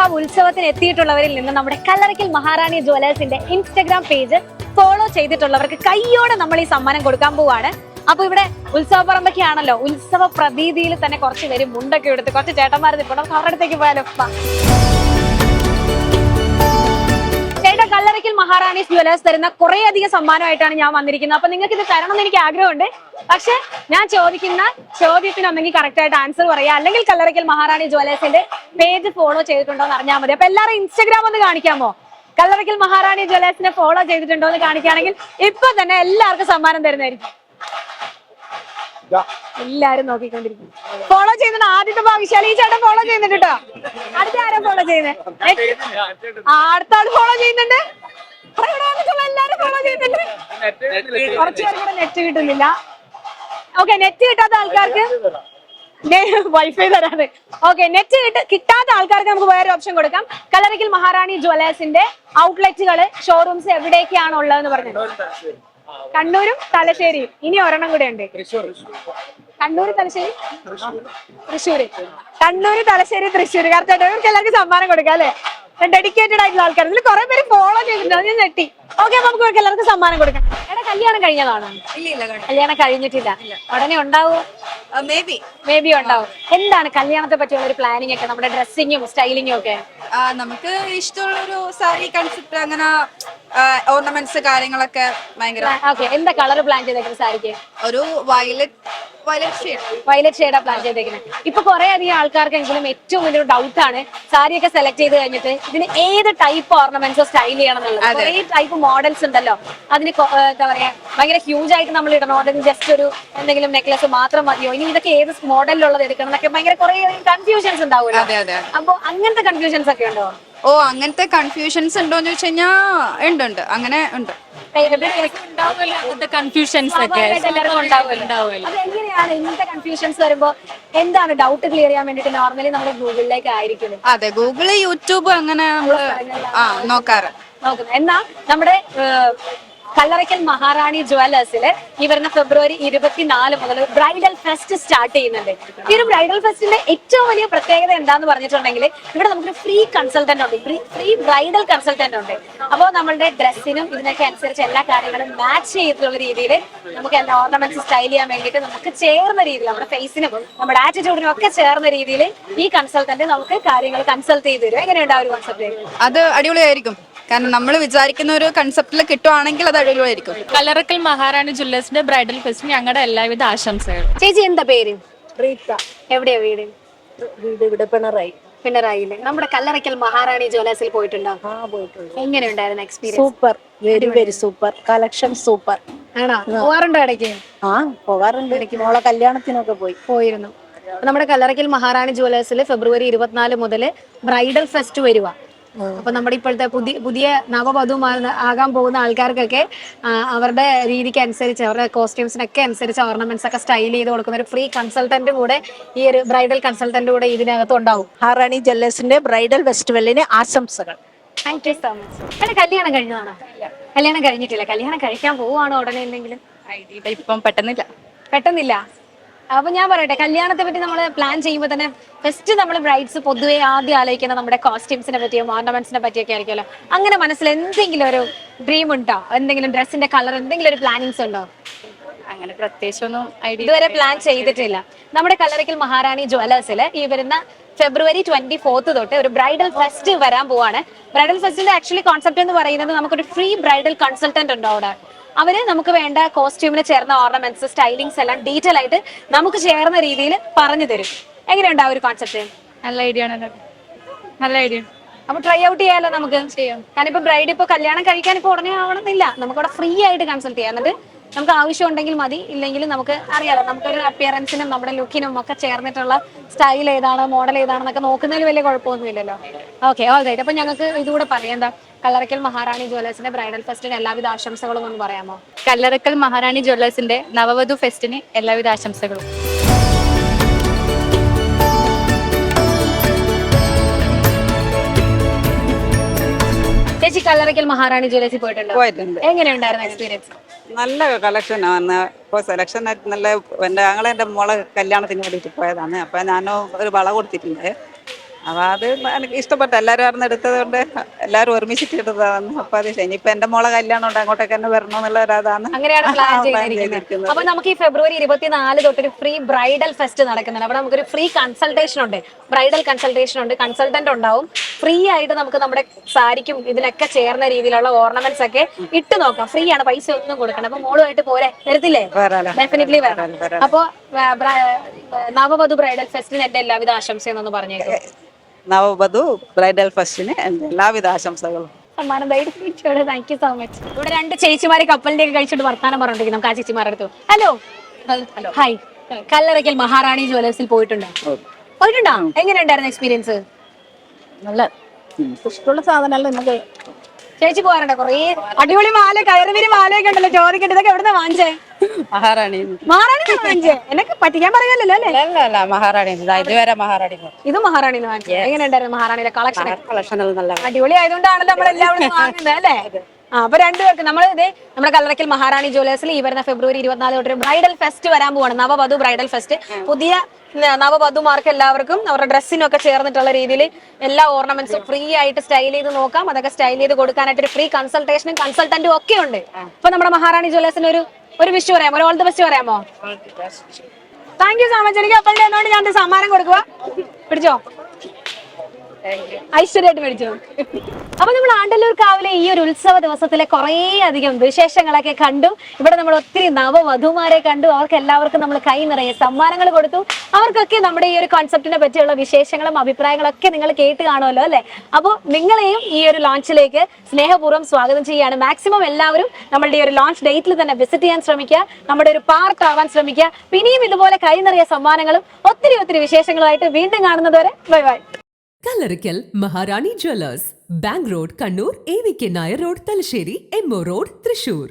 വള്ളക്കാവ് ഉത്സവത്തിന് എത്തിയിട്ടുള്ളവരിൽ നിന്ന് നമ്മുടെ കല്ലറയ്ക്കൽ മഹാറാണി ജ്വല്ലേഴ്സിന്റെ ഇൻസ്റ്റഗ്രാം പേജ് ഫോളോ ചെയ്തിട്ടുള്ളവർക്ക് കയ്യോടെ നമ്മൾ ഈ സമ്മാനം കൊടുക്കാൻ പോവാണ്. അപ്പൊ ഇവിടെ ഉത്സവ പറമ്പൊക്കെയാണല്ലോ ഉത്സവ പ്രതീതിയിൽ തന്നെ കുറച്ച് പേര് മുണ്ടൊക്കെ എടുത്ത് കുറച്ച് ചേട്ടന്മാർ നിൽക്കണം അവരുടെ പോയാലോ. ചേട്ടാ കല്ലറയ്ക്കൽ മഹാറാണി ജ്വല്ലേഴ്സ് തരുന്ന കുറെ അധികം സമ്മാനമായിട്ടാണ് ഞാൻ വന്നിരിക്കുന്നത്. അപ്പൊ നിങ്ങൾക്ക് ഇത് തരണം എന്ന് എനിക്ക് ആഗ്രഹമുണ്ട്. പക്ഷെ ഞാൻ ചോദിക്കുന്ന ചോദ്യത്തിന് ഒന്നെങ്കിൽ കറക്റ്റ് ആയിട്ട് ആൻസർ പറയാം. അല്ലെങ്കിൽ കല്ലറയ്ക്കൽ മഹാറാണി ജ്വല്ലേഴ്സിന്റെ പേജ് ഫോളോ ചെയ്തിട്ടുണ്ടോ എന്ന് അറിഞ്ഞാൽ മതി. അപ്പൊ എല്ലാവരും ഇൻസ്റ്റാഗ്രാം ഒന്ന് കാണിക്കാമോ? കല്ലറയ്ക്കൽ മഹാറാണി ജ്വല്ലേഴ്സിനെ ഫോളോ ചെയ്തിട്ടുണ്ടോ എന്ന് കാണിക്കുകയാണെങ്കിൽ ഇപ്പൊ തന്നെ എല്ലാവർക്കും സമ്മാനം തരുന്നതായിരിക്കും. എല്ലാരും നോക്കിക്കൊണ്ടിരിക്കും. ഫോളോ ചെയ്യുന്ന ആദ്യത്തെ ഭാഗ്യശാലി ഈ ചേട്ടൻ ഫോളോ ചെയ്യുന്നുണ്ട് കേട്ടോ. അടുത്ത ആരാ ഫോളോ ചെയ്യുന്നത് അടുത്ത ആൾ ഫോളോ ചെയ്യുന്നുണ്ട്. എല്ലാരും ഫോളോ ചെയ്യുന്നുണ്ട്. കുറച്ചു പേർക്ക് കൂടെ നെറ്റ് കിട്ടുന്നില്ല. ഓക്കെ നെറ്റ് കിട്ടാത്ത ആൾക്കാർക്ക് വൈഫൈ തരാതെ. ഓക്കെ നെറ്റ് കിട്ട് കിട്ടാത്ത ആൾക്കാർക്ക് നമുക്ക് വേറെ ഓപ്ഷൻ കൊടുക്കാം. കലറിക്കൽ മഹാറാണി ജ്വല്ലേഴ്സിന്റെ ഔട്ട്ലെറ്റുകൾ ഷോറൂംസ് എവിടെയൊക്കെയാണ് ഉള്ളതെന്ന് പറഞ്ഞത് കണ്ണൂരും തലശ്ശേരിയും. ഇനി ഒരെണ്ണം കൂടെ ഉണ്ട്. കണ്ണൂര് തലശ്ശേരി? തൃശ്ശൂര്. കണ്ണൂര് തലശ്ശേരി തൃശ്ശൂര്. കറക്റ്റ് എല്ലാവർക്കും സമ്മാനം കൊടുക്കാം അല്ലെ? ഡെഡിക്കേറ്റഡ് ആയിട്ടുള്ള ആൾക്കാർ ഇതിൽ കുറെ പേര് ഫോളോ ചെയ്തിട്ടുണ്ട്. ഞാൻ ഞെട്ടി. ഓക്കെ നമുക്ക് ഇവർക്ക് എല്ലാവർക്കും സമ്മാനം കൊടുക്കാം. എടാ കല്യാണം കഴിഞ്ഞതാണോ? ഇല്ല ഇല്ല കല്യാണം കഴിഞ്ഞിട്ടില്ല. ഉടനെ ഉണ്ടാവോ? മേ ബി മേ ബി ഉണ്ടാവും എന്താണ് കല്യാണത്തെ പറ്റിയുള്ള ഒരു പ്ലാനിങ് ഒക്കെ നമ്മുടെ ഡ്രസ്സിങ്ങും സ്റ്റൈലിങ്ങും ഒക്കെ? നമുക്ക് ഇഷ്ടമുള്ള ഒരു സാരി കൺസെപ്റ്റ് അങ്ങനെ ഓർണമെന്റ്സ് കാര്യങ്ങളൊക്കെ ഭയങ്കര ഓക്കെ എന്താ കളർ പ്ലാൻ ചെയ്തേക്കുന്നത് സാരിക്ക്? ഒരു വയലറ്റ് വയലറ്റ് ഷെയ്ഡ് പ്ലാൻ ചെയ്തേക്കുന്നത് ഇപ്പൊ കുറെ അധികം ആൾക്കാർക്കെങ്കിലും ഏറ്റവും വലിയൊരു ഡൗട്ട് ആണ് സാരിയൊക്കെ സെലക്ട് ചെയ്ത് കഴിഞ്ഞിട്ട് ഇതിന് ഏത് ടൈപ്പ് ഓർണമെന്റ്സോ സ്റ്റൈൽ ചെയ്യണം എന്നുള്ളത്. കുറെ ടൈപ്പ് മോഡൽസ് ഉണ്ടല്ലോ. അതിന് എന്താ പറയാ ഭയങ്കര ഹ്യൂജ് ആയിട്ട് നമ്മൾ ഇടണോ. അല്ലെങ്കിൽ ജസ്റ്റ് ഒരു എന്തെങ്കിലും നെക്ലസ് മാത്രം മതിയോ? ഇനി ഇതൊക്കെ ഏത് മോഡലിലുള്ളത് എടുക്കണം എന്നൊക്കെ ഭയങ്കര കുറെ കൺഫ്യൂഷൻസ് ഉണ്ടാവുമല്ലോ. അപ്പൊ അങ്ങനത്തെ കൺഫ്യൂഷൻസ് ഒക്കെ ഉണ്ടോ? ഓ അങ്ങനത്തെ കൺഫ്യൂഷൻസ് ഉണ്ടോ ഉണ്ടോന്ന് ചോദിച്ചു കഴിഞ്ഞാൽ ഉണ്ട് ഉണ്ട്. അങ്ങനെ ഉണ്ട്. കൺഫ്യൂഷൻസ് ഒക്കെ. സ്വാഭാവികമായിട്ട് എല്ലാവർക്കും ഉണ്ടാവുമല്ലോ. അത് ഇങ്ങനത്തെ കൺഫ്യൂഷൻസ് വരുമ്പോ എന്താണ് ഡൗട്ട് ക്ലിയർ ചെയ്യാൻ വേണ്ടിട്ട് നോർമലി നമ്മൾ ഗൂഗിളിലേക്ക് ആയിരിക്കും അതെ ഗൂഗിൾ യൂട്യൂബ് അങ്ങനെ നമ്മൾ ആ നോക്കാറ്. നോക്കുന്നത് എന്നാ നമ്മുടെ കല്ലറയ്ക്കൽ മഹാറാണി ജുവലേഴ്സിൽ ഈ വരുന്ന ഫെബ്രുവരി ഇരുപത്തിനാല് മുതൽ ബ്രൈഡൽ ഫെസ്റ്റ് സ്റ്റാർട്ട് ചെയ്യുന്നുണ്ട്. ഈ ഒരു ബ്രൈഡൽ ഫെസ്റ്റിന്റെ ഏറ്റവും വലിയ പ്രത്യേകത എന്താന്ന് പറഞ്ഞിട്ടുണ്ടെങ്കിൽ ഇവിടെ നമുക്ക് ഫ്രീ കൺസൾട്ടന്റ് ഉണ്ട്. ഫ്രീ ബ്രൈഡൽ കൺസൾട്ടന്റ് ഉണ്ട്. അപ്പോൾ നമ്മളുടെ ഡ്രസ്സിനും ഇതിനൊക്കെ അനുസരിച്ച് എല്ലാ കാര്യങ്ങളും മാച്ച് ചെയ്തിട്ടുള്ള രീതിയിൽ നമുക്ക് എല്ലാ ഓർണമെന്റ്സ് സ്റ്റൈൽ ചെയ്യാൻ വേണ്ടിയിട്ട് നമുക്ക് ചേർന്ന രീതിയിൽ നമ്മുടെ ഫേസിനും നമ്മുടെ ആറ്റിറ്റ്യൂഡിനും ഒക്കെ ചേർന്ന രീതിയിൽ ഈ കൺസൾട്ടന്റ് നമുക്ക് കാര്യങ്ങൾ കൺസൾട്ട് ചെയ്ത് തരും. എങ്ങനെയുണ്ട് ആ ഒരു കൺസൾട്ട് അത് അടിപൊളിയായിരിക്കും. കാരണം നമ്മൾ വിചാരിക്കുന്ന ഒരു കൺസെപ്റ്റിൽ കിട്ടുവാണെങ്കിൽ അത് അടിപൊളിയായിരിക്കും. കലറക്കൽ മഹാറാണി ജ്വല്ലേഴ്സിന്റെ ബ്രൈഡൽ ഫെസ്റ്റ് ഞങ്ങളുടെ എല്ലാവിധ ആശംസകൾ ചേച്ചി എന്താ പേര്? റീത്ത. എവിടെയാ വീട്? വീട് ഇവിടെ പിണറായി. പിണറായിൽ നമ്മുടെ കല്ലറയ്ക്കൽ മഹാറാണി ജ്വല്ലേഴ്സിൽ പോയിട്ടുണ്ടോ? ആ പോയിട്ടുണ്ട്. എങ്ങനെയുണ്ടായിരുന്നു experience super. Very very super. Collection super. ആണോ? പോവാറുണ്ടോ ഇടയ്ക്ക്? ആ പോകാറുണ്ട്. മോളെ കല്യാണത്തിനൊക്കെ പോയി. പോയിരുന്നു. നമ്മുടെ കല്ലറയ്ക്കൽ മഹാറാണി ജ്വല്ലേഴ്സിൽ ഫെബ്രുവരി ഇരുപത്തിനാല് മുതൽ ബ്രൈഡൽ ഫെസ്റ്റ് വരുക അപ്പൊ നമ്മുടെ ഇപ്പോഴത്തെ പുതിയ പുതിയ നവവധുമാർ ആകാൻ പോകുന്ന ആൾക്കാർക്കൊക്കെ അവരുടെ രീതിക്ക് അനുസരിച്ച് അവരുടെ കോസ്റ്റ്യൂംസിനൊക്കെ അനുസരിച്ച് ഓർണമെന്റ്സ് ഒക്കെ സ്റ്റൈൽ ചെയ്ത് കൊടുക്കുന്ന ഒരു ഫ്രീ കൺസൾട്ടന്റ് കൂടെ ഈ ഒരു ബ്രൈഡൽ കൺസൾട്ടന്റ് കൂടെ ഇതിനകത്ത് ഉണ്ടാവും. ഹാറാണി ജ്വല്ലേഴ്സിന്റെ ബ്രൈഡൽ ഫെസ്റ്റിവലിന് ആശംസകൾ. താങ്ക് യു സോ മച്ച് അല്ല കല്യാണം കഴിഞ്ഞതാണോ കല്യാണം കഴിഞ്ഞിട്ടില്ല. കല്യാണം കഴിക്കാൻ പോവാണോ ഉടനെ എന്തെങ്കിലും? ഇപ്പം പെട്ടെന്നില്ല. പെട്ടെന്നില്ല. അപ്പൊ ഞാൻ പറയട്ടെ കല്യാണത്തെ പറ്റി നമ്മൾ പ്ലാൻ ചെയ്യുമ്പോൾ തന്നെ ഫസ്റ്റ് നമ്മൾ ബ്രൈഡ്സ് പൊതുവെ ആദ്യം ആലോചിക്കുന്ന നമ്മുടെ കോസ്റ്റ്യൂംസിനെ പറ്റിയോ ഓർണമെന്റ്സിനെ പറ്റിയൊക്കെ ആയിരിക്കുമല്ലോ. അങ്ങനെ മനസ്സിൽ എന്തെങ്കിലും ഒരു ഡ്രീം ഉണ്ടോ? എന്തെങ്കിലും ഡ്രസ്സിന്റെ കളർ എന്തെങ്കിലും ഒരു പ്ലാനിങ്സ് ഉണ്ടോ? അങ്ങനെ പ്രത്യേകിച്ചൊന്നും ഇതുവരെ പ്ലാൻ ചെയ്തിട്ടില്ല. നമ്മുടെ കല്ലറയ്ക്കൽ മഹാറാണി ജ്വല്ലേഴ്സിൽ ഈ വരുന്ന ഫെബ്രുവരി ട്വന്റി ഫോർത്ത് തൊട്ട് ഒരു ബ്രൈഡൽ ഫെസ്റ്റ് വരാൻ പോവാണ്. ബ്രൈഡൽ ഫെസ്റ്റിന്റെ ആക്ച്വലി കോൺസെപ്റ്റ് എന്ന് പറയുന്നത് നമുക്കൊരു ഫ്രീ ബ്രൈഡൽ കൺസൾട്ടന്റ് ഉണ്ടോ അവിടെ? അവർ നമുക്ക് വേണ്ട കോസ്റ്റ്യൂമിന് ചേർന്ന ഓർണമെന്റ്സ് സ്റ്റൈലിങ്സ് എല്ലാം ഡീറ്റെയിൽ ആയിട്ട് നമുക്ക് ചേർന്ന രീതിയിൽ പറഞ്ഞു തരും. എങ്ങനെയുണ്ട് ആ ഒരു കോൺസെപ്റ്റ് നല്ല ഐഡിയ ആണ് നല്ല ഐഡിയ അപ്പൊ ട്രൈ ഔട്ട് ചെയ്യാലോ നമുക്ക്? ചെയ്യാം. കാരണം ഇപ്പൊ ബ്രൈഡ് ഇപ്പൊ കല്യാണം കഴിക്കാൻ ഇപ്പൊ ഉടനെ ആവണമെന്നില്ല. നമുക്ക് അവിടെ ഫ്രീ ആയിട്ട് കൺസൾട്ട് ചെയ്യാം. എന്നിട്ട് നമുക്ക് ആവശ്യം ഉണ്ടെങ്കിൽ മതി. ഇല്ലെങ്കിൽ നമുക്ക് അറിയാലോ നമുക്കൊരു അപ്പിയറൻസിനും നമ്മുടെ ലുക്കിനും ഒക്കെ ചേർന്നിട്ടുള്ള സ്റ്റൈൽ ഏതാണ് മോഡൽ ഏതാണെന്നൊക്കെ നോക്കുന്നതിൽ വലിയ കുഴപ്പമൊന്നുമില്ലല്ലോ. ഓക്കെ ഓൾ റൈറ്റ് അപ്പൊ ഞങ്ങൾക്ക് ഇതുകൂടെ പറയാം. എന്താ കല്ലറക്കൽ മഹാറാണി ജ്വല്ലേഴ്സിന്റെ ബ്രൈഡൽ ഫെസ്റ്റിന് എല്ലാവിധ ആശംസകളും ഒന്ന് പറയാമോ? കല്ലറക്കൽ മഹാറാണി ജ്വല്ലേഴ്സിന്റെ നവവധു ഫെസ്റ്റിന് എല്ലാവിധ ആശംസകളും. ചേച്ചി കല്ലറക്കൽ മഹാറാണി ജ്വല്ലേഴ്സിൽ പോയിട്ടുണ്ടോ? പോയിട്ടുണ്ട്. എങ്ങനെയുണ്ടായിരുന്നു എക്സ്പീരിയൻസ് നല്ല കളക്ഷനാണ് ഇപ്പോൾ സെലക്ഷൻ നല്ല എന്റെ ഞങ്ങളെ എന്റെ മോളെ കല്യാണത്തിന് വേണ്ടിയിട്ട് പോയതാണ്. അപ്പോൾ ഞാൻ ഒരു വള കൊടുത്തിട്ടുണ്ട്. അപ്പൊ അത് എനിക്ക് ഇഷ്ടപ്പെട്ടു. എല്ലാവരും അറിഞ്ഞ എടുത്തത് കൊണ്ട് എല്ലാവരും ഒരുമിച്ചിട്ട് എടുത്തതാണ് അപ്പൊ അത് ഇനിയിപ്പോ എന്റെ മോളെ കല്യാണം ഉണ്ട്. അങ്ങോട്ടേക്ക് തന്നെ വരണം എന്നുള്ള അങ്ങനെയാണ് പ്ലാൻ ചെയ്തിരിക്കുന്നത്. അപ്പൊ നമുക്ക് ഈ ഫെബ്രുവരി ഇരുപത്തിനാല് തൊട്ട് ഒരു ഫ്രീ ബ്രൈഡൽ ഫെസ്റ്റ് നടക്കുന്നുണ്ട്. അവിടെ നമുക്കൊരു ഫ്രീ കൺസൾട്ടേഷൻ ഉണ്ട്. ബ്രൈഡൽ കൺസൾട്ടേഷൻ ഉണ്ട്. കൺസൾട്ടന്റ് ഉണ്ടാവും. ഫ്രീ ആയിട്ട് നമുക്ക് നമ്മുടെ സാരിക്കും ഇതിനൊക്കെ ചേർന്ന രീതിയിലുള്ള ഓർണമെന്റ്സ് ഒക്കെ ഇട്ട് നോക്കാം. ഫ്രീ ആണ്. പൈസ ഒന്നും കൊടുക്കണം അപ്പൊ മോളുമായിട്ട് പോരെ. വരത്തില്ലേ? വരാലോ. ഡെഫിനറ്റ്ലി വരാം. വരാം, വരാം. അപ്പൊ നവവധു ബ്രൈഡൽ ഫെസ്റ്റിന് എന്റെ എല്ലാവിധ ആശംസയെന്നൊന്ന് പറഞ്ഞേക്കും. നവവധു ബ്രൈഡൽ ഫസ്റ്റിന് എന്റെ എല്ലാവിധ ആശംസകളും. സമ്മാനം ധൈര്യം താങ്ക് യു സോ മച്ച് ഇവിടെ രണ്ട് ചേച്ചിമാരെ കപ്പലിന്റെ ഒക്കെ കഴിച്ചിട്ട് വർത്താനം പറഞ്ഞിരിക്കും നമുക്ക് ആ ചേച്ചിമാരുടെ അടുത്ത് hello. Hello hi Kallarakkal Maharani ജ്വല്ലേഴ്സിൽ പോയിട്ടുണ്ടോ? പോയിട്ടുണ്ടോ? എങ്ങനെയുണ്ടായിരുന്നു എക്സ്പീരിയൻസ് നല്ല ഇഷ്ടമുള്ള സാധനമല്ല നമുക്ക് ചേച്ചി പോകാറുണ്ടോ? കൊറേ അടിപൊളി മാല കയറുവിരി മാലയൊക്കെ ഉണ്ടല്ലോ. ചോദിക്കട്ടെ ഇതൊക്കെ എവിടെ വാങ്ങിച്ചേ? മഹാറാണി മഹാറാണി വാങ്ങിച്ചേ? എനക്ക് പറ്റിക്കാൻ പറയല്ലോ അല്ലേ? അല്ല അല്ല മഹാറാണി ഇതാ ഇതുവരെ മഹാറാണി ഇത് മഹാറാണി വാങ്ങിച്ചേ. എങ്ങനെയുണ്ടായിരുന്നു മഹാറാണിയുടെ കളക്ഷൻ കളക്ഷൻ നല്ല അടിപൊളി ആയതുകൊണ്ടാണല്ലോ നമ്മൾ എല്ലാവരും വാങ്ങുന്നത് അല്ലേ? ആ അപ്പൊ രണ്ടുപേർക്ക് നമ്മൾ ഇതേ നമ്മുടെ കല്ലറയ്ക്കൽ മഹാറാണി ജ്വല്ലേഴ്സിൽ ഈ വരുന്ന ഫെബ്രുവരി ഇരുപത്തിനാല് തൊട്ട് ബ്രൈഡൽ ഫെസ്റ്റ് വരാൻ പോവാണ്. നവവധു ബ്രൈഡൽ ഫെസ്റ്റ്. പുതിയ നവവധുമാർക്ക് എല്ലാവർക്കും അവരുടെ ഡ്രസ്സിനൊക്കെ ചേർന്നിട്ടുള്ള രീതിയിൽ എല്ലാ ഓർണമെന്റ്സും ഫ്രീ ആയിട്ട് സ്റ്റൈൽ ചെയ്ത് നോക്കാം. അതൊക്കെ സ്റ്റൈൽ ചെയ്ത് കൊടുക്കാനായിട്ട് ഒരു ഫ്രീ കൺസൾട്ടേഷനും കൺസൾട്ടന്റും ഒക്കെ ഉണ്ട്. അപ്പൊ നമ്മുടെ മഹാറാണി ജ്വല്ലേഴ്സിന് ഒരു ഒരു വിഷു പറയാമോ? ഒരു ഓൾ ദ ബെസ്റ്റ് പറയാമോ? താങ്ക് യു സോ മച്ച് എനിക്ക് അപ്പോഴത്തെ എന്നോട് ഞാൻ സമ്മാനം കൊടുക്കുക. പിടിച്ചോ? ഐശ്വര്യമായിട്ട് മേടിച്ചു. അപ്പൊ നമ്മൾ ആണ്ടല്ലൂർ കാവിലെ ഈ ഒരു ഉത്സവ ദിവസത്തിലെ കുറേ അധികം വിശേഷങ്ങളൊക്കെ കണ്ടു. ഇവിടെ നമ്മൾ ഒത്തിരി നവവധുമാരെ കണ്ടു. അവർക്ക് എല്ലാവർക്കും നമ്മൾ കൈ നിറയെ സമ്മാനങ്ങൾ കൊടുത്തു. അവർക്കൊക്കെ നമ്മുടെ ഈ ഒരു കോൺസെപ്റ്റിനെ പറ്റിയുള്ള വിശേഷങ്ങളും അഭിപ്രായങ്ങളും ഒക്കെ നിങ്ങൾ കേട്ട് കാണുമല്ലോ അല്ലെ? അപ്പോൾ നിങ്ങളെയും ഈ ഒരു ലോഞ്ചിലേക്ക് സ്നേഹപൂർവം സ്വാഗതം ചെയ്യുകയാണ് മാക്സിമം എല്ലാവരും നമ്മളുടെ ഈ ഒരു ലോഞ്ച് ഡേറ്റിൽ തന്നെ വിസിറ്റ് ചെയ്യാൻ ശ്രമിക്കുക. നമ്മുടെ ഒരു പാർട്ട് ആവാൻ ശ്രമിക്കുക. പിന്നെയും ഇതുപോലെ കൈ നിറയെ സമ്മാനങ്ങളും ഒത്തിരി ഒത്തിരി വിശേഷങ്ങളുമായിട്ട് വീണ്ടും കാണുന്നതുവരെ bye bye. Kallarikkal Maharani jewellers bank road Kannur A V K Nair road Thalassery M O road Thrissur.